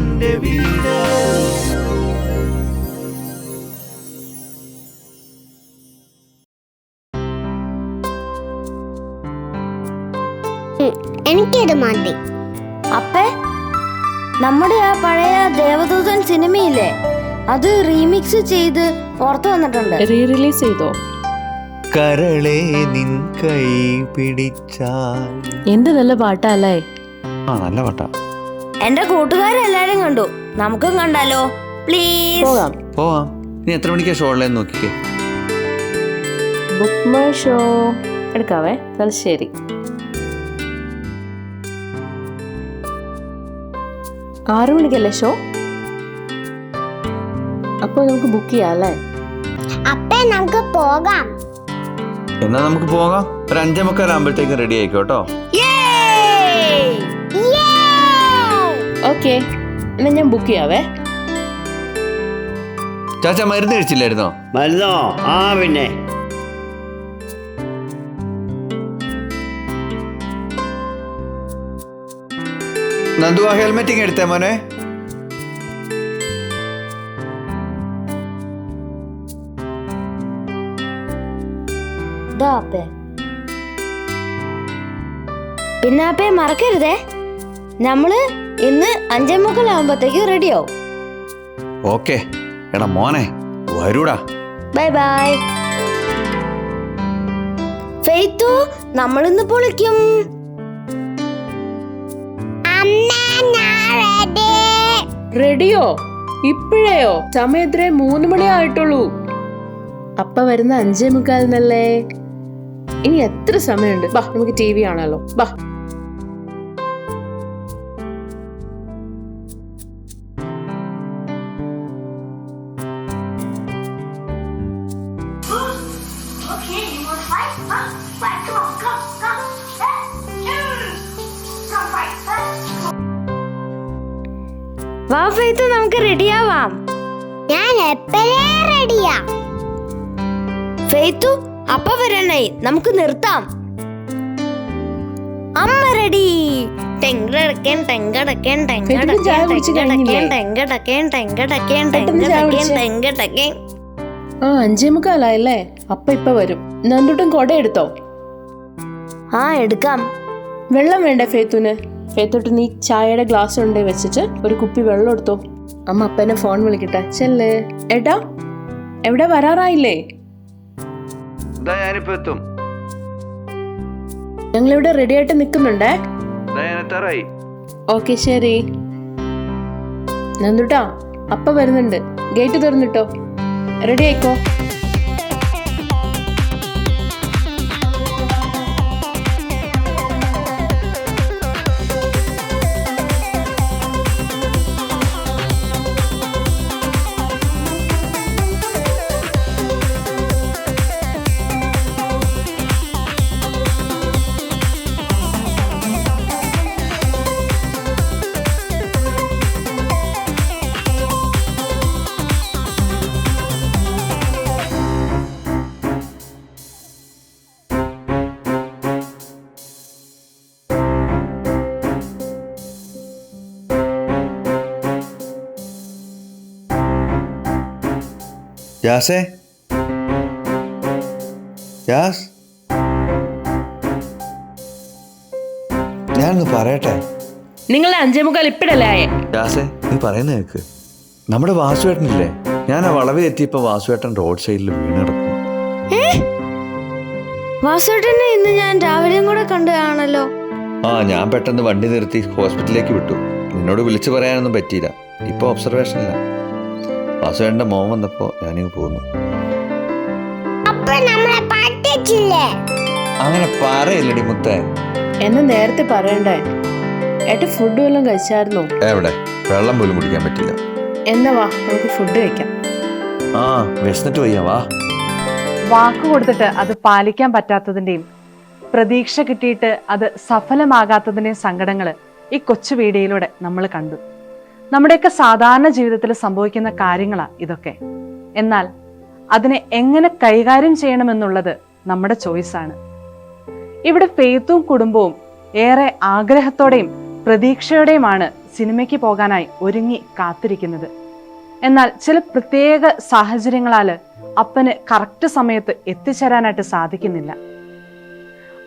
ഫെയ്ത്തുവിന്റെ വീട്. എനിക്കിത് മതി. അപ്പേ നമ്മുടെ ആ പഴയ ദേവദൂതൻ സിനിമയില്ലേ? അത് റീമിക്സ് ചെയ്ത് പുറത്തു വന്നിട്ടുണ്ട്. റീ റിലീസ് ചെയ്തോ? കരളെ നിൻ കൈ പിടിച്ചാൽ. എന്ത് നല്ല പാട്ടല്ലേ ആ നല്ല പാട്ടാ. എന്റെ കൂട്ടുകാരെല്ലാരും കണ്ടു. നമുക്കും കണ്ടാലോ? പ്ലീസ് പോകാം. പോവാം. ഇനി എത്ര മണിക്കാ ഷോ ഉള്ളതെന്ന് നോക്കിക്കേ? ബുക്ക് മൈ ഷോ എടുക്കാവേ? തലശ്ശേരി ആറു മണിക്കല്ലേ ഷോ അപ്പോൾ നമുക്ക് ബുക്ക് ചെയ്യാം അല്ലേ? അപ്പേ നമുക്ക് പോകാം. എന്നാ നമുക്ക് പോകാം. ഒരു അഞ്ചേ മുക്കാലാകുമ്പോഴത്തേക്കും റെഡി ആയിക്കോട്ടോ ഓക്കെ. എന്നാ ഞാൻ ബുക്ക് ചെയ്യാവേ. ചാച്ച മരുന്ന് കഴിച്ചില്ലായിരുന്നോ? മരുന്നോ? ആ പിന്നെ. നന്ദു ആ ഹെൽമെറ്റിങ് എടുത്തേ മോനെ. പിന്നെ അപ്പേ മറക്കരുതേ. നമ്മൾ ഇന്ന് അഞ്ചേ മുക്കാലാകുമ്പോഴത്തേക്ക് റെഡിയാവും ഓക്കെ. എടാ മോനെ വരൂടാ. ബൈ ബൈ ഫെയ്ത്തു നമ്മളിന്ന് പൊളിക്കും. അമ്മ ഞാൻ റെഡി റെഡിയോ ഇപ്പോഴേയോ? സമയത്രേ മൂന്ന് മണി ആയിട്ടുള്ളൂ. അപ്പ വരുന്ന അഞ്ചേ മുക്കാലിനല്ലേ ഇനി എത്ര സമയമുണ്ട്? ബാ നമുക്ക് ടി വി ആണല്ലോ ബാ. വാ ഫെയ്ത്തു നമുക്ക് റെഡിയാവാം. ഞാൻ എപ്പോഴേ റെഡിയാ? ഫെയ്ത്തു അപ്പ വരണേ നമുക്ക് നിർത്താം. അമ്മ റെഡി. ആ അഞ്ചേ മുക്കാലായല്ലേ? അപ്പ ഇപ്പൊ വരും. നന്ദുട്ടും കൊട എടുത്തോ ആ എടുക്കാം. വെള്ളം വേണ്ടേ ഫേത്തുന് ഫേത്തോട്ട് നീ ചായയുടെ ഗ്ലാസ് കൊണ്ടേ വെച്ചിട്ട് ഒരു കുപ്പി വെള്ളം എടുത്തോ. അമ്മ അപ്പനെ ഫോൺ വിളിക്കട്ടെ. ചെല്ലേ. എടാ എവിടെ വരാറായില്ലേ? ഞങ്ങൾ ഞാനിപ്പോ എത്തും. ഞങ്ങളിവിടെ റെഡി ആയിട്ട് നിൽക്കുന്നുണ്ടേ? ഓക്കെ ശരി. നന്ദുട്ടാ അപ്പ വരുന്നുണ്ട്. ഗേറ്റ് തുറന്നിട്ടോ. റെഡി ആയിക്കോ? യാസേ യാസ് ഞാനൊന്ന് പറയട്ടെ? നിങ്ങളുടെ അഞ്ചേ മുക്കാൽ ഇപ്പിടല്ലേ ആയേ? നീ പറയുന്ന കേക്ക്. നമ്മുടെ വാസുവേട്ടനില്ലേ? ഞാൻ ആ വളവിലെത്തിയപ്പോ വാസുവേട്ടൻ റോഡ് സൈഡിൽ വീണ് കിടക്കുന്നു. വാസുവേട്ടനെ ഇന്ന് ഞാൻ രാവിലെയും കൂടെ കണ്ടതാണല്ലോ ആ ഞാൻ പെട്ടെന്ന് വണ്ടി നിർത്തി ഹോസ്പിറ്റലിലേക്ക് വിട്ടു. നിന്നോട് വിളിച്ചു പറയാനൊന്നും പറ്റിയില്ല. ഇപ്പൊ ഒബ്സർവേഷനില്ല വാസുവേട്ടന്റെ മോൻ വന്നപ്പോ ഞാനിങ്ങ് പോന്നു. അപ്പൊ നമ്മളെ പറ്റിച്ചില്ലേ അങ്ങനെ പറയല്ലടി മുത്തേ. എന്നെ നേരത്തെ പറയണ്ടേ? ഏട്ട ഫുഡ് വല്ലതും കഴിച്ചായിരുന്നോ? എവിടെ? വെള്ളം പോലും കുടിക്കാൻ പറ്റില്ല. എന്നാ വാ നമുക്ക് ഫുഡ് കഴിക്കാം. ആ വിശന്നിട്ട് വയ്യ വാ. വാക്ക് കൊടുത്തിട്ട് അത് പാലിക്കാൻ പറ്റാത്തതിന്റെയും പ്രതീക്ഷ കിട്ടിയിട്ട് അത് സഫലമാകാത്തതിന്റെയും സങ്കടങ്ങൾ ഈ കൊച്ചു വീഡിയോയിലൂടെ നമ്മൾ കണ്ടു. നമ്മുടെയൊക്കെ സാധാരണ ജീവിതത്തിൽ സംഭവിക്കുന്ന കാര്യങ്ങളാണ് ഇതൊക്കെ. എന്നാൽ അതിനെ എങ്ങനെ കൈകാര്യം ചെയ്യണമെന്നുള്ളത് നമ്മുടെ ചോയ്സാണ് ഇവിടെ ഫെയ്ത്തും കുടുംബവും ഏറെ ആഗ്രഹത്തോടെയും പ്രതീക്ഷയോടെയുമാണ് സിനിമയ്ക്ക് പോകാനായി ഒരുങ്ങി കാത്തിരിക്കുന്നത്. എന്നാൽ ചില പ്രത്യേക സാഹചര്യങ്ങളാൽ അപ്പന് കറക്റ്റ് സമയത്ത് എത്തിച്ചേരാനായിട്ട് സാധിക്കുന്നില്ല.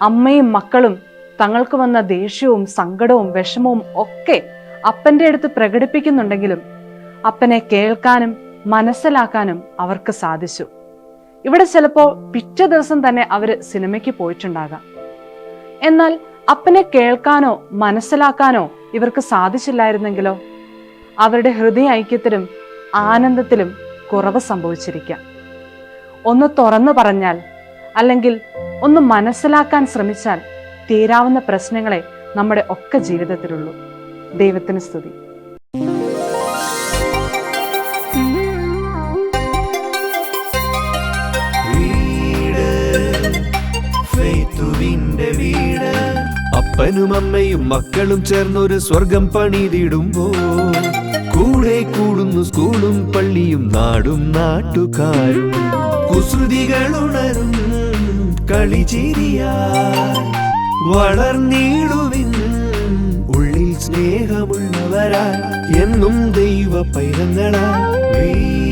അമ്മയും മക്കളും തങ്ങൾക്ക് വന്ന ദേഷ്യവും സങ്കടവും വിഷമവും ഒക്കെ അപ്പന്റെ അടുത്ത് പ്രകടിപ്പിക്കുന്നുണ്ടെങ്കിലും അപ്പനെ കേൾക്കാനും മനസ്സിലാക്കാനും അവർക്ക് സാധിച്ചു. ഇവിടെ ചിലപ്പോൾ പിറ്റേ ദിവസം തന്നെ അവർ സിനിമയ്ക്ക് പോയിട്ടുണ്ടാകാം. എന്നാൽ അപ്പനെ കേൾക്കാനോ മനസ്സിലാക്കാനോ ഇവർക്ക് സാധിച്ചില്ലായിരുന്നെങ്കിലോ അവരുടെ ഹൃദയ ഐക്യത്തിലും ആനന്ദത്തിലും കുറവ് സംഭവിച്ചിരിക്കാം. ഒന്ന് തുറന്നു പറഞ്ഞാൽ അല്ലെങ്കിൽ ഒന്ന് മനസ്സിലാക്കാൻ ശ്രമിച്ചാൽ തീരാവുന്ന പ്രശ്നങ്ങളെ നമ്മുടെ ഒക്കെ ജീവിതത്തിലുള്ളൂ. ദൈവത്തിന് സ്തുതി. വീട് അപ്പനും അമ്മയും മക്കളും ചേർന്നൊരു സ്വർഗം പണിതിടുമ്പോ കൂടെ കൂടുന്നു സ്കൂളും പള്ളിയും നാടും നാട്ടുകാരും. കുസൃതികൾ ഉണരും കളിചിരിയായി വളർന്നിടുവിൻ സ്നേഹമുള്ളവരായി എന്നും ദൈവ പൈതങ്ങളായി